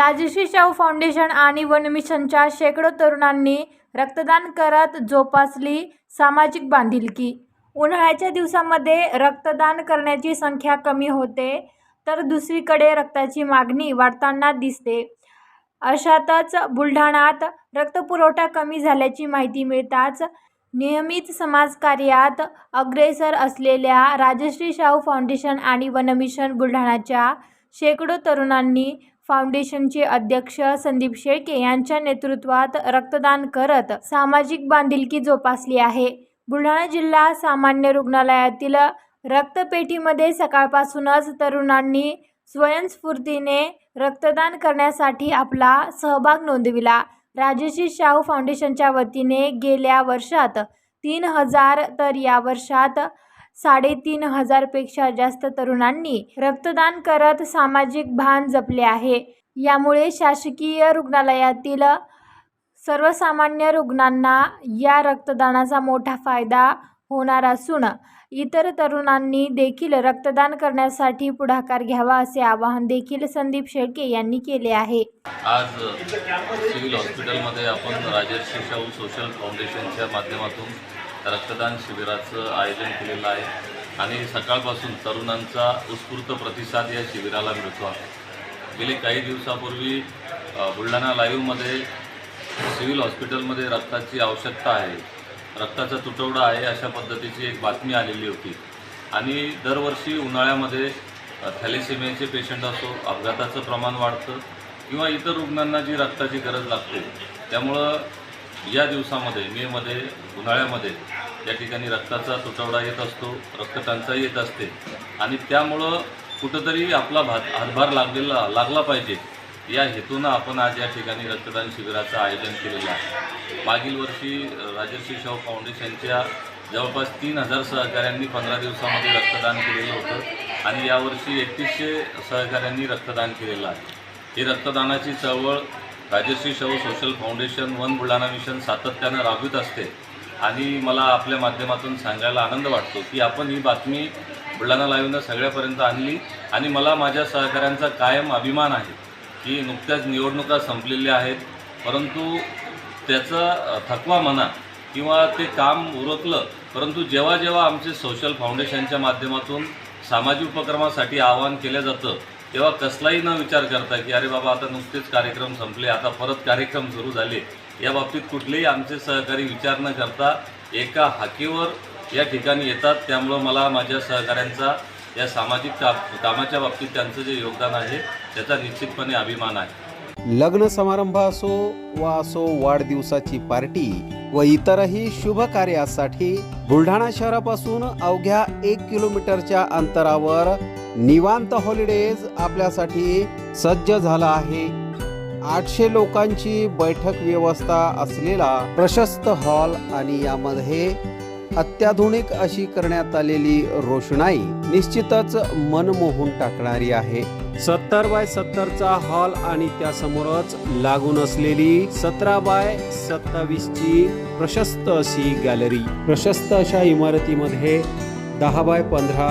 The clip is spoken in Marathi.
राजश्री शाहू फाउंडेशन आणि वन मिशनच्या शेकडो तरुणांनी रक्तदान करत जोपासली सामाजिक बांधिलकी. उन्हाळ्याच्या दिवसामध्ये रक्तदान करण्याची संख्या कमी होते तर दुसरीकडे रक्ताची मागणी वाढताना दिसते. अशातच बुलढाण्यात रक्तपुरवठा कमी झाल्याची माहिती मिळताच नियमित समाजकार्यात अग्रेसर असलेल्या राजश्री शाहू फाउंडेशन आणि वनमिशन बुलढाण्याच्या शेकडो तरुणांनी फाउंडेशनचे अध्यक्ष संदीप शेळके यांच्या नेतृत्वात रक्तदान करत सामाजिक बांधिलकी जोपासली आहे. बुलढाणा जिल्हा सामान्य रुग्णालयातील रक्तपेढीमध्ये सकाळपासूनच तरुणांनी स्वयंस्फूर्तीने रक्तदान करण्यासाठी आपला सहभाग नोंदविला. राजेशी शाहू फाउंडेशनच्या वतीने गेल्या वर्षात तीन हजार तर या वर्षात साडेतीन हजारपेक्षा जास्त तरुणांनी रक्तदान करत सामाजिक भान जपले आहे. यामुळे शासकीय रुग्णालयातील सर्वसामान्य रुग्णांना या रक्तदानाचा मोठा फायदा होणार असून इतर तरुणांनी देखील रक्तदान करण्यासाठी पुढाकार घ्यावा असे आवाहन देखील संदीप शेळके यांनी केले आहे. आज सिव्हिल हॉस्पिटलमध्ये आपण राजर्षी शाहू सोशल फाउंडेशनच्या माध्यमातून रक्तदान शिबिराचं आयोजन केलेलं आहे. आणि सकाळपासून तरुणांचा उत्स्फूर्त प्रतिसाद या शिबिराला मिळतो आहे. गेले काही दिवसापूर्वी बुलढाणा लाईव्हमध्ये सिव्हिल हॉस्पिटलमध्ये रक्ताची आवश्यकता आहे. रक्ताचा तुटवडा आहे अशा पद्धतीची एक बातमी आलेली होती. आणि दरवर्षी उन्हाळ्यामध्ये अ, थॅलेसेमियाचे पेशंट असो अपघाताचं प्रमाण वाढतं किंवा इतर रुग्णांना जी रक्ताची गरज लागते त्यामुळं या दिवसामध्ये मेमध्ये उन्हाळ्यामध्ये या ठिकाणी रक्ताचा तुटवडा येत असतो रक्तटंचाई येत असते. आणि त्यामुळं कुठंतरी आपला भात हातभार लागलेला लागला पाहिजे. या हेतूनं आपण आज या ठिकाणी रक्तदान शिबिराचं आयोजन केलेलं आहे. मागील वर्षी राजर्षी शाहू फाउंडेशनच्या जवळपास तीन हजार सहकाऱ्यांनी पंधरा दिवसामध्ये रक्तदान केलेलं होतं आणि यावर्षी एकतीसशे सहकाऱ्यांनी रक्तदान केलेलं आहे. ही रक्तदानाची चळवळ Rajshri Shahu social foundation one Buldhana mission सातत्यानं राबवित असते. आणि मला आपल्या माध्यमातून सांगायला आनंद वाटतो की आपण ही बातमी बुलढाणा लाईव्हनं सगळ्यापर्यंत आणली आणि मला माझ्या सहकाऱ्यांचा कायम अभिमान आहे की नुकत्याच निवडणुका संपलेल्या आहेत. परंतु त्याचा थकवा म्हणा किंवा ते काम उरकलं परंतु जेव्हा जेव्हा आमचे सोशल फाउंडेशनच्या माध्यमातून सामाजिक उपक्रमासाठी आवाहन केलं जातं तेव्हा कसलाही न विचार करता की अरे बाबा आता नुकतेच कार्यक्रम संपले आता परत कार्यक्रम सुरू झाले या बाबतीत कुठलेही आमचे सहकारी विचार न करता एका हाकेवर या ठिकाणी येतात. त्यामुळं मला माझ्या सहकाऱ्यांचा या सामाजिक का कामाच्या बाबतीत त्यांचं जे योगदान आहे त्याचा निश्चितपणे अभिमान आहे. लग्न समारंभ असो वा असो वाढदिवसाची पार्टी व इतरही शुभ कार्यासाठी बुलढाणा शहरापासून अवघ्या एक किलोमीटरच्या अंतरावर निवांत हॉलिडेज आपल्यासाठी सज्ज झाला आहे. आठशे लोकांची बैठक व्यवस्था असलेला प्रशस्त हॉल आणि यामध्ये अत्याधुनिक अशी करण्यात आलेली रोषणाई निश्चितच मन मोहून टाकणारी आहे. सत्तर बाय सत्तरचा हॉल आणि त्यासमोरच लागून असलेली सतरा बाय सत्तावीस ची प्रशस्त अशी गॅलरी प्रशस्त अशा इमारतीमध्ये दहा बाय पंधरा